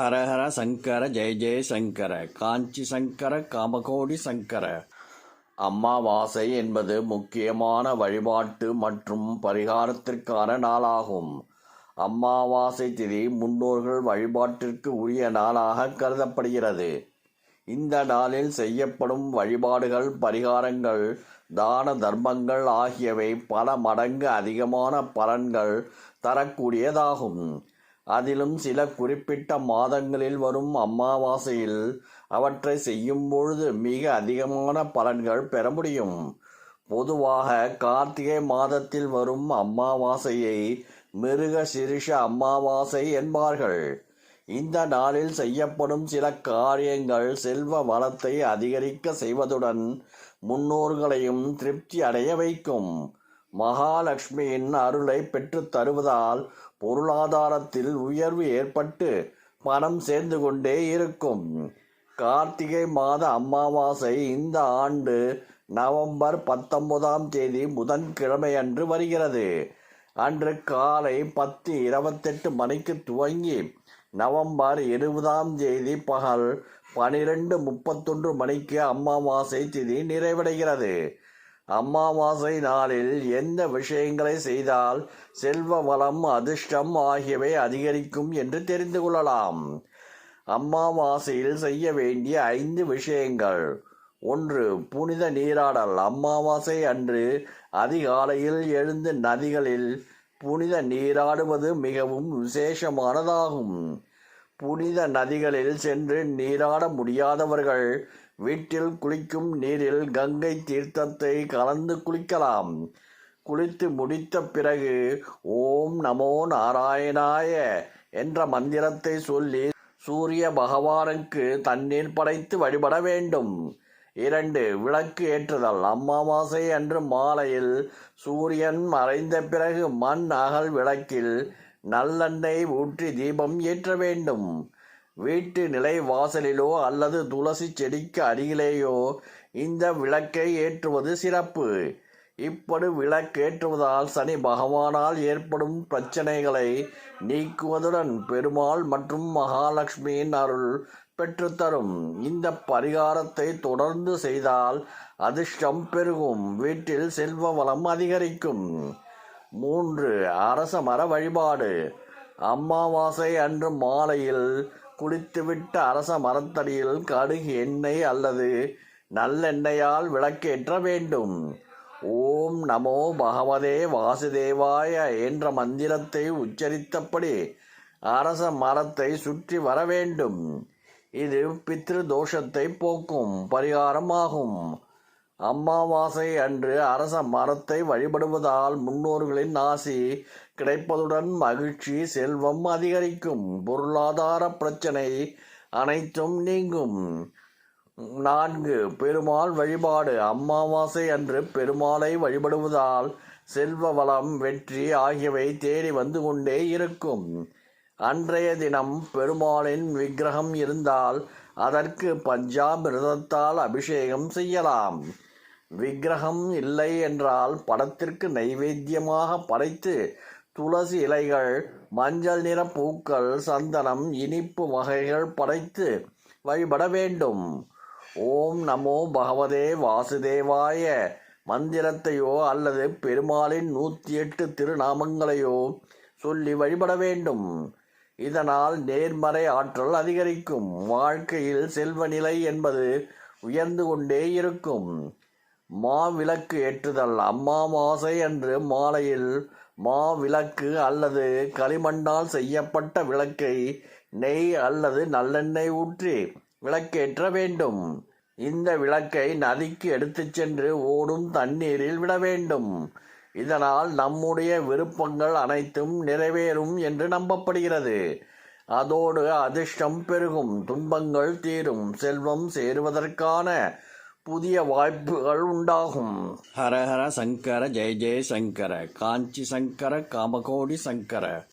ஹரஹர சங்கர ஜெய ஜெய சங்கர காஞ்சி சங்கர காமகோடி சங்கர. அம்மாவாசை என்பது முக்கியமான வழிபாட்டு மற்றும் பரிகாரத்திற்கான நாளாகும். அம்மாவாசை திதி முன்னோர்கள் வழிபாட்டிற்கு உரிய நாளாக கருதப்படுகிறது. இந்த நாளில் செய்யப்படும் வழிபாடுகள் பரிகாரங்கள் தான தர்மங்கள் ஆகியவை பல மடங்கு அதிகமான பலன்கள் தரக்கூடியதாகும். அதிலும் சில குறிப்பிட்ட மாதங்களில் வரும் அமாவாசையில் அவற்றை செய்யும் பொழுது மிக அதிகமான பலன்கள் பெற முடியும். பொதுவாக கார்த்திகை மாதத்தில் வரும் அமாவாசையை மிருக சிறுஷ அமாவாசை என்பார்கள். இந்த நாளில் செய்யப்படும் சில காரியங்கள் செல்வ வளத்தை அதிகரிக்க செய்வதுடன் முன்னோர்களையும் திருப்தி அடைய வைக்கும். மகாலட்சுமியின் அருளை பெற்றுத் தருவதால் பொருளாதாரத்தில் உயர்வு ஏற்பட்டு பணம் சேர்ந்து கொண்டே இருக்கும். கார்த்திகை மாத அமாவாசை இந்த ஆண்டு நவம்பர் பத்தொன்பதாம் தேதி புதன்கிழமை அன்று வருகிறது. அன்று காலை பத்து இருபத்தெட்டு மணிக்கு துவங்கி நவம்பர் இருபதாம் தேதி பகல் பனிரெண்டு முப்பத்தொன்று மணிக்கு அமாவாசை திதி நிறைவடைகிறது. அமாவாசை நாளில் எந்த விஷயங்களை செய்தால் செல்வ வளம் அதிர்ஷ்டம் ஆகியவை அதிகரிக்கும் என்று தெரிந்து கொள்ளலாம். அம்மாவாசையில் செய்ய வேண்டிய ஐந்து விஷயங்கள். ஒன்று புனித நீராடல். அமாவாசை அன்று அதிகாலையில் எழுந்து நதிகளில் புனித நீராடுவது மிகவும் விசேஷமானதாகும். புனித நதிகளில் சென்று நீராட முடியாதவர்கள் வீட்டில் குளிக்கும் நீரில் கங்கை தீர்த்தத்தை கலந்து குளிக்கலாம். குளித்து முடித்த பிறகு ஓம் நமோ நாராயணாய என்ற மந்திரத்தை சொல்லி சூரிய பகவானுக்கு தண்ணீர் படைத்து வழிபட வேண்டும். இரண்டு விளக்கு ஏற்றுதல். அம்மாவாசை அன்று மாலையில் சூரியன் மறைந்த பிறகு மண் அகல் விளக்கில் நல்லெண்ணெய் ஊற்றி தீபம் ஏற்ற வேண்டும். வீட்டு நிலை வாசலிலோ அல்லது துளசி செடிக்கு அருகிலேயோ இந்த விளக்கை ஏற்றுவது சிறப்பு. இப்படி விளக்கேற்றுவதால் சனி பகவானால் ஏற்படும் பிரச்சனைகளை நீக்குவதுடன் பெருமாள் மற்றும் மகாலட்சுமியின் அருள் பெற்றுத்தரும். இந்த பரிகாரத்தை தொடர்ந்து செய்தால் அதிர்ஷ்டம் பெருகும். வீட்டில் செல்வ வளம் அதிகரிக்கும். மூன்று அரச மர வழிபாடு. அமாவாசை அன்று மாலையில் குளித்துவிட்ட அரச மரத்தடியில் கடுகு எண்ணெய் அல்லது நல்லெண்ணெயால் விளக்கேற்ற வேண்டும். ஓம் நமோ பகவதே வாசுதேவாய என்ற மந்திரத்தை உச்சரித்தபடி அரச மரத்தை சுற்றி வர வேண்டும். இது பித்ரு தோஷத்தை போக்கும் பரிகாரமாகும். அமாவாசை அன்று அரச மரத்தை வழிபடுவதால் முன்னோர்களின் ஆசி கிடைப்பதுடன் மகிழ்ச்சி செல்வம் அதிகரிக்கும். பொருளாதார பிரச்சனை அனைத்தும் நீங்கும். நான்கு பெருமாள் வழிபாடு. அமாவாசை அன்று பெருமாளை வழிபடுவதால் செல்வ வளம் வெற்றி ஆகியவை தேடி வந்து கொண்டே இருக்கும். அன்றைய தினம் பெருமாளின் விக்கிரகம் இருந்தால் அதற்கு பஞ்சாமிரதத்தால் அபிஷேகம் செய்யலாம். விக்கிரகம் இல்லை என்றால் படத்திற்கு நைவேத்தியமாக படைத்து துளசி இலைகள் மஞ்சள் நிற பூக்கள் சந்தனம் இனிப்பு வகைகள் படைத்து வழிபட வேண்டும். ஓம் நமோ பகவதே வாசுதேவாய. மந்திரத்தையோ அல்லது பெருமாளின் நூற்றி எட்டு திருநாமங்களையோ சொல்லி வழிபட வேண்டும். இதனால் நேர்மறை ஆற்றல் அதிகரிக்கும். வாழ்க்கையில் செல்வ நிலை என்பது உயர்ந்து கொண்டே இருக்கும். மாவிளக்கு ஏற்றுதல். அம்மாவாசை அன்று மாலையில் மாவிளக்கு அல்லது களிமண்ணால் செய்யப்பட்ட விளக்கை நெய் அல்லது நல்லெண்ணெய் ஊற்றி விளக்கேற்ற வேண்டும். இந்த விளக்கை நதிக்கு எடுத்துச் சென்று ஓடும் தண்ணீரில் விட வேண்டும். இதனால் நம்முடைய விருப்பங்கள் அனைத்தும் நிறைவேறும் என்று நம்பப்படுகிறது. அதோடு அதிர்ஷ்டம் பெருகும். துன்பங்கள் தீரும். செல்வம் சேருவதற்கான புதிய வாய்ப்புகள் உண்டாகும். ஹரஹர சங்கர ஜெய ஜெய சங்கர காஞ்சி சங்கர காமகோடி சங்கர.